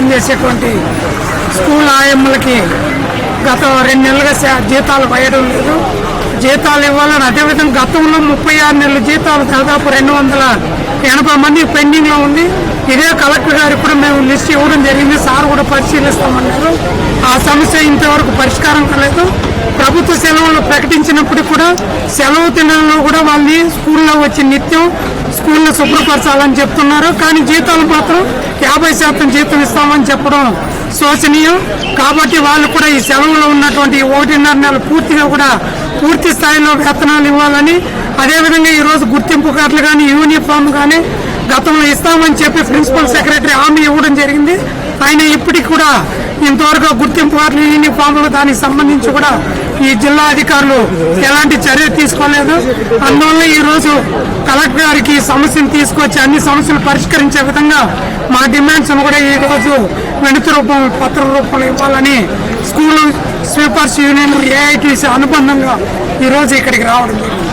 పనిచేసేటువంటి స్కూల్ ఆయమ్మలకి గత రెండు నెలలుగా జీతాలు వేయడం లేదు. జీతాలు ఇవ్వాలని అదేవిధంగా గతంలో ముప్పై ఆరు నెలల జీతాలు దాదాపు రెండు వందల ఎనభై మంది పెండింగ్లో ఉంది. ఇదే కలెక్టర్ గారు కూడా మేము లిస్ట్ ఇవ్వడం జరిగింది. సార్ కూడా పరిశీలిస్తామన్నారు. ఆ సమస్య ఇంతవరకు పరిష్కారం కాలేదు. ప్రభుత్వ సెలవులు ప్రకటించినప్పుడు కూడా సెలవు దినాల్లో కూడా వాళ్ళని స్కూల్లో వచ్చి నిత్యం స్కూల్ని శుభ్రపరచాలని చెప్తున్నారు. కానీ జీతాలు మాత్రం యాభై శాతం జీతం ఇస్తామని చెప్పడం శోచనీయం. కాబట్టి వాళ్ళు కూడా ఈ సెలవులో ఉన్నటువంటి ఒకటిన్నర నెల పూర్తిగా కూడా పూర్తి స్థాయిలో వేతనాలు ఇవ్వాలని అదేవిధంగా ఈరోజు గుర్తింపు కార్డులు కానీ యూనిఫామ్ కానీ గతంలో ఇస్తామని చెప్పి ప్రిన్సిపల్ సెక్రటరీ హామీ ఇవ్వడం జరిగింది. ఆయన ఇప్పటికి కూడా ఇంతవరకు గుర్తింపు కార్డులు యూనిఫామ్లు దానికి సంబంధించి కూడా ఈ జిల్లా అధికారులు ఎలాంటి చర్య తీసుకోలేదు. అందువల్ల ఈ రోజు కలెక్టర్ గారికి సమస్యను తీసుకొచ్చి అన్ని సమస్యలు పరిష్కరించే విధంగా మా డిమాండ్స్ కూడా ఈ రోజు వినతి రూపం పత్ర రూపంలో ఇవ్వాలని స్కూల్ స్వీపర్స్ యూనియన్ ఏఐటీసీ అనుబంధంగా ఈ రోజు ఇక్కడికి రావడం జరిగింది.